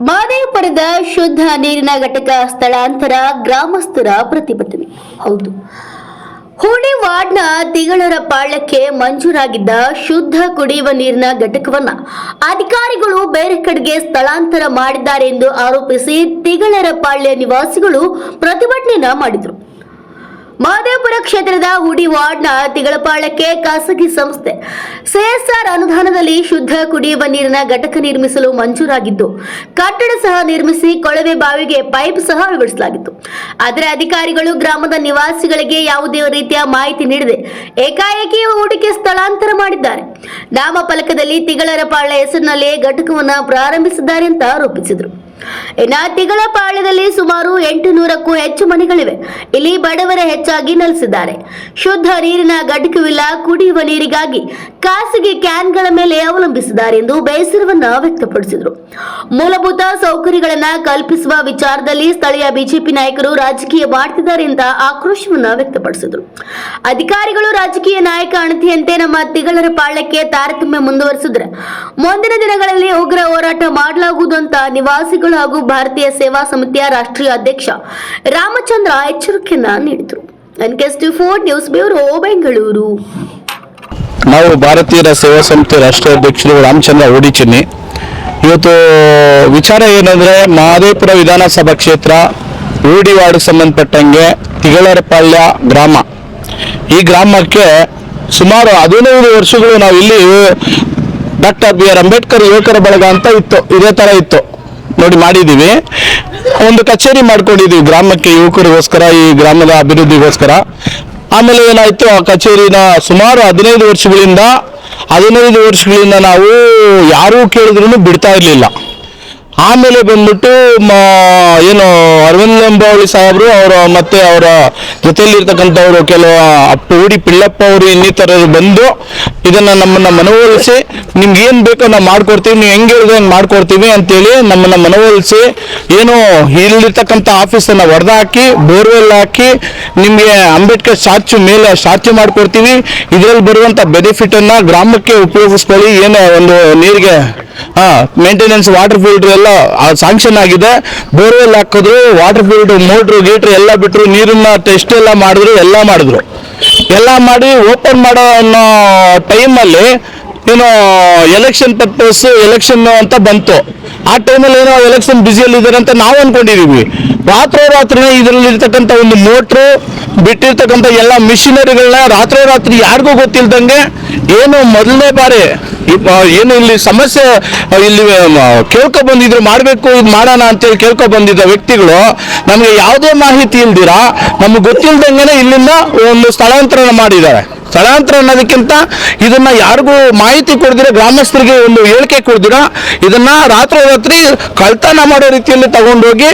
ಮಾದೇವಪುರದ ಶುದ್ಧ ನೀರಿನ ಘಟಕ ಸ್ಥಳಾಂತರ ಗ್ರಾಮಸ್ಥರ ಪ್ರತಿಭಟನೆ. ಹೌದು. ಹುಣಿ ವಾರ್ಡ್ನ ತಿಗಳರ ಪಾಳ್ಯಕ್ಕೆ ಮಂಜೂರಾಗಿದ್ದ ಶುದ್ಧ ಕುಡಿಯುವ ನೀರಿನ ಘಟಕವನ್ನ ಅಧಿಕಾರಿಗಳು ಬೇರೆ ಕಡೆಗೆ ಸ್ಥಳಾಂತರ ಮಾಡಿದ್ದಾರೆ ಎಂದು ಆರೋಪಿಸಿ ತಿಗಳರ ಪಾಳ್ಯ ನಿವಾಸಿಗಳು ಪ್ರತಿಭಟನೆ ಮಾಡಿದರು. ಮಹದೇವಪುರ ಕ್ಷೇತ್ರದ ಹುಡಿ ವಾರ್ಡ್ನ ತಿಗಳಪಾಳಕ್ಕೆ ಖಾಸಗಿ ಸಂಸ್ಥೆ. ಸಿಎಸ್ಆರ್ ಅನುದಾನದಲ್ಲಿ ಶುದ್ಧ ಕುಡಿಯುವ ನೀರಿನ ಘಟಕ ನಿರ್ಮಿಸಲು ಮಂಜೂರಾಗಿದ್ದು, ಕಟ್ಟಡ ಸಹ ನಿರ್ಮಿಸಿ ಕೊಳವೆ ಬಾವಿಗೆ ಪೈಪ್ ಸಹ ಅಳವಡಿಸಲಾಗಿತ್ತು. ಆದರೆ ಅಧಿಕಾರಿಗಳು ಗ್ರಾಮದ ನಿವಾಸಿಗಳಿಗೆ ಯಾವುದೇ ರೀತಿಯ ಮಾಹಿತಿ ನೀಡದೆ ಏಕಾಏಕಿ ಹೂಡಿಕೆ ಸ್ಥಳಾಂತರ ಮಾಡಿದ್ದಾರೆ. ನಾಮಫಲಕದಲ್ಲಿ ತಿಗಳರಪಾಳ ಹೆಸರಿನಲ್ಲಿ ಘಟಕವನ್ನು ಪ್ರಾರಂಭಿಸಿದ್ದಾರೆ ಅಂತ ಆರೋಪಿಸಿದರು. ಇನ್ನ ತಿಗಳ ಪಾಳ್ಯದಲ್ಲಿ ಸುಮಾರು ಎಂಟು ನೂರಕ್ಕೂ ಹೆಚ್ಚು ಮನೆಗಳಿವೆ. ಇಲ್ಲಿ ಬಡವರ ಹೆಚ್ಚಾಗಿ ನೆಲೆಸಿದ್ದಾರೆ. ಶುದ್ಧ ನೀರಿನ ಘಟಕವಿಲ್ಲ ಕುಡಿಯುವ ನೀರಿಗಾಗಿ ಖಾಸಗಿ ಕ್ಯಾನ್ಗಳ ಮೇಲೆ ಅವಲಂಬಿಸಿದ್ದಾರೆ ಎಂದು ಬೇಸರವನ್ನ ವ್ಯಕ್ತಪಡಿಸಿದರು. ಮೂಲಭೂತ ಸೌಕರ್ಯಗಳನ್ನ ಕಲ್ಪಿಸುವ ವಿಚಾರದಲ್ಲಿ ಸ್ಥಳೀಯ ಬಿಜೆಪಿ ನಾಯಕರು ರಾಜಕೀಯ ಮಾಡ್ತಿದ್ದಾರೆ ಅಂತ ಆಕ್ರೋಶವನ್ನ ವ್ಯಕ್ತಪಡಿಸಿದರು. ಅಧಿಕಾರಿಗಳು ರಾಜಕೀಯ ನಾಯಕ ಅಣತಿಯಂತೆ ನಮ್ಮ ತಿಗಳರ ಪಾಳ್ಯಕ್ಕೆ ತಾರತಮ್ಯ ಮುಂದುವರಿಸಿದ್ರೆ ಮುಂದಿನ ದಿನಗಳಲ್ಲಿ ಉಗ್ರ ಹೋರಾಟ ಮಾಡಲಾಗುವುದು ಅಂತ ನಿವಾಸಿಗಳು ಹಾಗೂ ಭಾರತೀಯ ಸೇವಾ ಸಮಿತಿಯ ರಾಷ್ಟ್ರೀಯ ಅಧ್ಯಕ್ಷ ರಾಮಚಂದ್ರ ಎಚ್ಚರಿಕೆಯನ್ನ ನೀಡಿದರು. Four news bureau, Bengaluru. ನಾವು ಭಾರತೀಯರ ಸೇವಾ ಸಂಸ್ಥೆ ರಾಷ್ಟ್ರೀಯ ಅಧ್ಯಕ್ಷರು ರಾಮಚಂದ್ರ ಓಡಿಚಿನ್ನಿ ಇವತ್ತು ವಿಚಾರ ಏನಂದ್ರೆ ಮಹದೇವಪುರ ವಿಧಾನಸಭಾ ಕ್ಷೇತ್ರ ಊಡಿ ವಾರ್ಡ್ ಸಂಬಂಧಪಟ್ಟಂಗೆ ತಿಗಳರಪಾಳ್ಯ ಗ್ರಾಮ. ಈ ಗ್ರಾಮಕ್ಕೆ ಸುಮಾರು ಹದಿನೈದು ವರ್ಷಗಳು ನಾವು ಇಲ್ಲಿ ಡಾಕ್ಟರ್ ಬಿ ಆರ್ ಅಂಬೇಡ್ಕರ್ ಯುವಕರ ಬಳಗ ಅಂತ ಇತ್ತು, ಇದೇ ತರ ಇತ್ತು. ನೋಡಿ ಮಾಡಿದ್ದೀವಿ. ಒಂದು ಕಚೇರಿ ಮಾಡ್ಕೊಂಡಿದ್ದೀವಿ ಗ್ರಾಮಕ್ಕೆ ಯುವಕರಿಗೋಸ್ಕರ, ಈ ಗ್ರಾಮದ ಅಭಿವೃದ್ಧಿಗೋಸ್ಕರ. ಆಮೇಲೆ ಏನಾಯಿತು? ಆ ಕಚೇರಿನ ಸುಮಾರು ಹದಿನೈದು ವರ್ಷಗಳಿಂದ ಹದಿನೈದು ವರ್ಷಗಳಿಂದ ನಾವು ಯಾರೂ ಕೇಳಿದ್ರು ಬಿಡ್ತಾ ಇರಲಿಲ್ಲ. ಆಮೇಲೆ ಬಂದ್ಬಿಟ್ಟು ಏನು ಅರವಿಂದ್ ಲಿಂಬಾವಳಿ ಸಾಹೇಬರು ಅವರ ಮತ್ತೆ ಅವರ ಜೊತೆಯಲ್ಲಿರ್ತಕ್ಕಂಥವ್ರು ಕೆಲವು ಉಡಿ ಪಿಳ್ಳಪ್ಪ ಅವರು ಇನ್ನಿತರರು ಬಂದು ಇದನ್ನ ನಮ್ಮನ್ನ ಮನವೊಲಿಸಿ, ನಿಮ್ಗೆ ಏನು ಬೇಕೋ ನಾವು ಮಾಡ್ಕೊಡ್ತೀವಿ, ನೀವು ಹೆಂಗೆ ಹೇಳಿದ್ರೆ ಹಂಗೆ ಮಾಡ್ಕೊಡ್ತೀವಿ ಅಂತೇಳಿ ನಮ್ಮನ್ನ ಮನವೊಲಿಸಿ, ಏನು ಇಲ್ಲಿರ್ತಕ್ಕಂಥ ಆಫೀಸನ್ನ ಹೊಡೆದಾಕಿ ಬೋರ್ವೆಲ್ ಹಾಕಿ, ನಿಮಗೆ ಅಂಬೇಡ್ಕರ್ ಸ್ಟ್ಯಾಚ್ಯು ಮೇಲೆ ಸ್ಟ್ಯಾಚ್ಯು ಮಾಡ್ಕೊಡ್ತೀವಿ, ಇದರಲ್ಲಿ ಬರುವಂತ ಬೆನಿಫಿಟ್ ಅನ್ನ ಗ್ರಾಮಕ್ಕೆ ಉಪಯೋಗಿಸ್ಕೊಳ್ಳಿ, ಏನು ಒಂದು ನೀರಿಗೆ ಹಾ ಮೇಂಟೆನೆನ್ಸ್ ವಾಟರ್ ಫಿಲ್ಟರ್ ಎಲ್ಲ ಸಾಂಕ್ಷನ್ ಆಗಿದೆ. ಬೋರ್ವೆಲ್ ಹಾಕಿದ್ರು ವಾಟರ್ ಫಿಲ್ಟರ್ ಮೋಟ್ರು ಗೀಟ್ರ್ ಎಲ್ಲ ಬಿಟ್ರು, ನೀರನ್ನ ಟೆಸ್ಟ್ ಎಲ್ಲ ಮಾಡಿದ್ರು ಎಲ್ಲ ಮಾಡಿದ್ರು. ಎಲ್ಲ ಮಾಡಿ ಓಪನ್ ಮಾಡೋ ಅನ್ನೋ ಟೈಮಲ್ಲಿ ಏನೋ ಎಲೆಕ್ಷನ್ ಪರ್ಪಸ್ ಎಲೆಕ್ಷನ್ ಅಂತ ಬಂತು. ಆ ಟೈಮಲ್ಲಿ ಏನೋ ಎಲೆಕ್ಷನ್ ಬ್ಯುಸಿಯಲ್ಲಿ ಇದ್ದಾರೆ ಅಂತ ನಾವು ರಾತ್ರೋರಾತ್ರಿ ಇದರಲ್ಲಿ ಇರ್ತಕ್ಕಂಥ ಒಂದು ಮೋಟ್ರು ಬಿಟ್ಟಿರ್ತಕ್ಕಂಥ ಎಲ್ಲ ಮಿಷಿನರಿಗಳನ್ನ ರಾತ್ರೋರಾತ್ರಿ ಯಾರಿಗೂ ಗೊತ್ತಿಲ್ದಂಗೆ ಏನು ಮೊದಲನೇ ಬಾರಿ ಏನು ಇಲ್ಲಿ ಸಮಸ್ಯೆ ಇಲ್ಲಿ ಕೇಳ್ಕೊ ಬಂದಿದ್ರು ಮಾಡಬೇಕು, ಇದು ಮಾಡೋಣ ಅಂತೇಳಿ ಕೇಳ್ಕೊ ಬಂದಿದ್ದ ವ್ಯಕ್ತಿಗಳು ನಮಗೆ ಯಾವುದೇ ಮಾಹಿತಿ ಇಲ್ದಿರ, ನಮ್ಗೆ ಗೊತ್ತಿಲ್ದಂಗೆ ಇಲ್ಲಿಂದ ಒಂದು ಸ್ಥಳಾಂತರ ಮಾಡಿದ್ದಾರೆ. ಸ್ಥಳಾಂತರ ಅನ್ನೋದಕ್ಕಿಂತ ಇದನ್ನ ಯಾರಿಗೂ ಮಾಹಿತಿ ಕೊಡ್ದಿರ, ಗ್ರಾಮಸ್ಥರಿಗೆ ಒಂದು ಹೇಳಿಕೆ ಕೊಡ್ದಿರ, ಇದನ್ನ ರಾತ್ರೋರಾತ್ರಿ ಕಳ್ತನ ಮಾಡೋ ರೀತಿಯಲ್ಲಿ ತಗೊಂಡೋಗಿ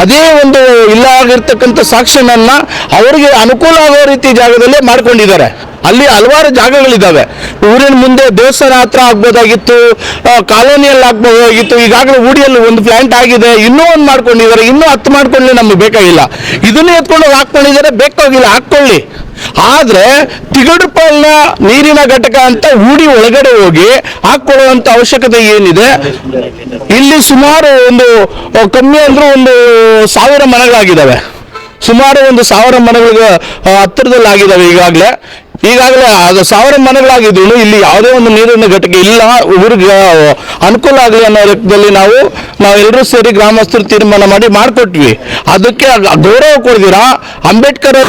ಅದೇ ಒಂದು ಇಲ್ಲ ಆಗಿರ್ತಕ್ಕಂಥ ಸಾಕ್ಷ್ಯನನ್ನ ಅವರಿಗೆ ಅನುಕೂಲ ಆಗೋ ರೀತಿ ಜಾಗದಲ್ಲಿ ಮಾಡ್ಕೊಂಡಿದ್ದಾರೆ. ಅಲ್ಲಿ ಹಲವಾರು ಜಾಗಗಳಿದ್ದಾವೆ. ಊರಿನ ಮುಂದೆ ದೇವಸ್ಥಾನ ಹತ್ರ ಆಗ್ಬೋದಾಗಿತ್ತು ಕಾಲೋನಿಯಲ್ಲಿ ಆಗ್ಬೋದಾಗಿತ್ತು ಈಗಾಗಲೇ ಊಡಿಯಲ್ಲಿ ಒಂದು ಪ್ಲಾಂಟ್ ಆಗಿದೆ, ಇನ್ನೂ ಒಂದು ಮಾಡ್ಕೊಂಡಿದ್ದಾರೆ, ಇನ್ನೂ ಹತ್ತು ಮಾಡ್ಕೊಳ್ಳಿ ನಮಗೆ ಬೇಕಾಗಿಲ್ಲ. ಇದನ್ನೇ ಎತ್ಕೊಂಡು ಹಾಕ್ಕೊಂಡಿದ್ದಾರೆ ಬೇಕಾಗಿಲ್ಲ, ಹಾಕ್ಕೊಳ್ಳಿ. ಆದ್ರೆ ತಿಗಡುಪಾಲ್ನ ನೀರಿನ ಘಟಕ ಅಂತ ಊಡಿ ಒಳಗಡೆ ಹೋಗಿ ಹಾಕೊಳ್ಳುವಂತ ಅವಶ್ಯಕತೆ ಏನಿದೆ? ಇಲ್ಲಿ ಸುಮಾರು ಒಂದು ಕಮ್ಮಿ ಅಂದ್ರೂ ಒಂದು ಸಾವಿರ ಮನೆಗಳಾಗಿದ್ದಾವೆ. ಸುಮಾರು ಒಂದು ಸಾವಿರ ಮನೆಗಳಿಗೆ ಹತ್ತಿರದಲ್ಲಿ ಆಗಿದ್ದಾವೆ ಈಗಾಗಲೇ. ಈಗಾಗಲೇ ಅದು ಸಾವಿರ ಮನೆಗಳಾಗಿದ್ರು ಇಲ್ಲಿ ಯಾವುದೇ ಒಂದು ನೀರಿನ ಘಟಕ ಇಲ್ಲ. ಊರಿಗೆ ಅನುಕೂಲ ಆಗಲಿ ಅನ್ನೋ ಲೆಕ್ಕದಲ್ಲಿ ನಾವು, ನಾವೆಲ್ಲರೂ ಸೇರಿ ಗ್ರಾಮಸ್ಥರು ತೀರ್ಮಾನ ಮಾಡಿ ಮಾಡಿಕೊಟ್ವಿ. ಅದಕ್ಕೆ ಗೌರವ ಕೊಡ್ದಿರಾ ಅಂಬೇಡ್ಕರ್